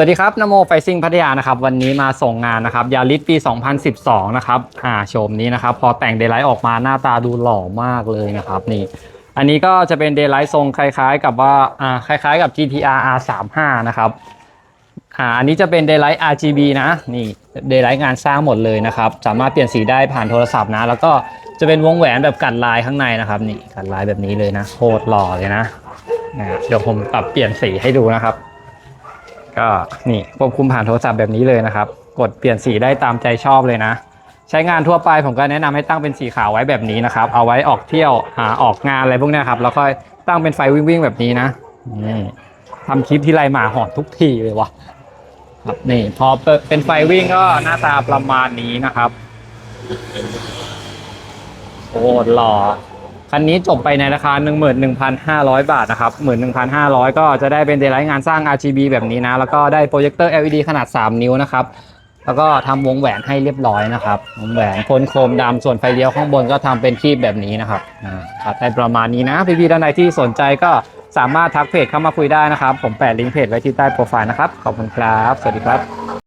สวัสดีครับนโมไฟซิ่งพัทยานะครับวันนี้มาส่งงานนะครับยาริสปี 2012 นะครับอ่าโฉมนี้นะครับ พอแต่งเด y l ไลท์ออกมาหน้าตาดูหล่อมากเลยนะครับนี่ อันนี้ก็จะเป็นเด y l ไลท์ทรงคล้ายๆ กับว่าอ่าคล้ายๆกับ GTR R35 นะครับอ่าอันนี้จะเป็นเด y l ไลท์ RGB นะนี่เด y l ไลท์งานสร้างหมดเลยนะครับ สามารถเปลี่ยนสีได้ผ่านโทรศัพท์นะ แล้วก็จะเป็นวงแหวนแบบกัดลายข้างในนะครับนี่กัดลายแบบนี้เลยนะโคตรหล่อเลยนะนะเดี๋ยวผมปรับเปลี่ยนสีให้ดูนะครับ ก็นี่ควบคุมผ่านโทรศัพท์แบบนี้เลยนะครับ กดเปลี่ยนสีได้ตามใจชอบเลยนะ ใช้งานทั่วไปผมก็แนะนำให้ตั้งเป็นสีขาวไว้แบบนี้นะครับ เอาไว้ออกเที่ยวหาออกงานอะไรพวกนี้ครับ แล้วค่อยตั้งเป็นไฟวิ่งๆแบบนี้นะนี่ทำคลิปที่ไรหมาหอนทุกทีเลยวะครับนี่พอเป็นไฟวิ่งก็หน้าตาประมาณนี้นะครับโอ้หล่อ คันนี้จบไปในราคา 11,500 บาทนะครับ 11,500 ก็จะได้เป็นเดลไลท์งานสร้าง RGB แบบนี้นะ แล้วก็ได้โปรเจคเตอร์ LED ขนาด 3 นิ้วนะครับ แล้วก็ทำวงแหวนให้เรียบร้อยนะครับวงแหวนพ่นโครมดำส่วนไฟเลี้ยวข้างบนก็ทำเป็นคีบแบบนี้นะครับอ่าครับได้ประมาณนี้นะ พี่ๆท่านใดที่สนใจก็สามารถทักเพจเข้ามาคุยได้นะครับ ผมแปะลิงก์เพจไว้ที่ใต้โปรไฟล์นะครับ ขอบคุณครับ สวัสดีครับ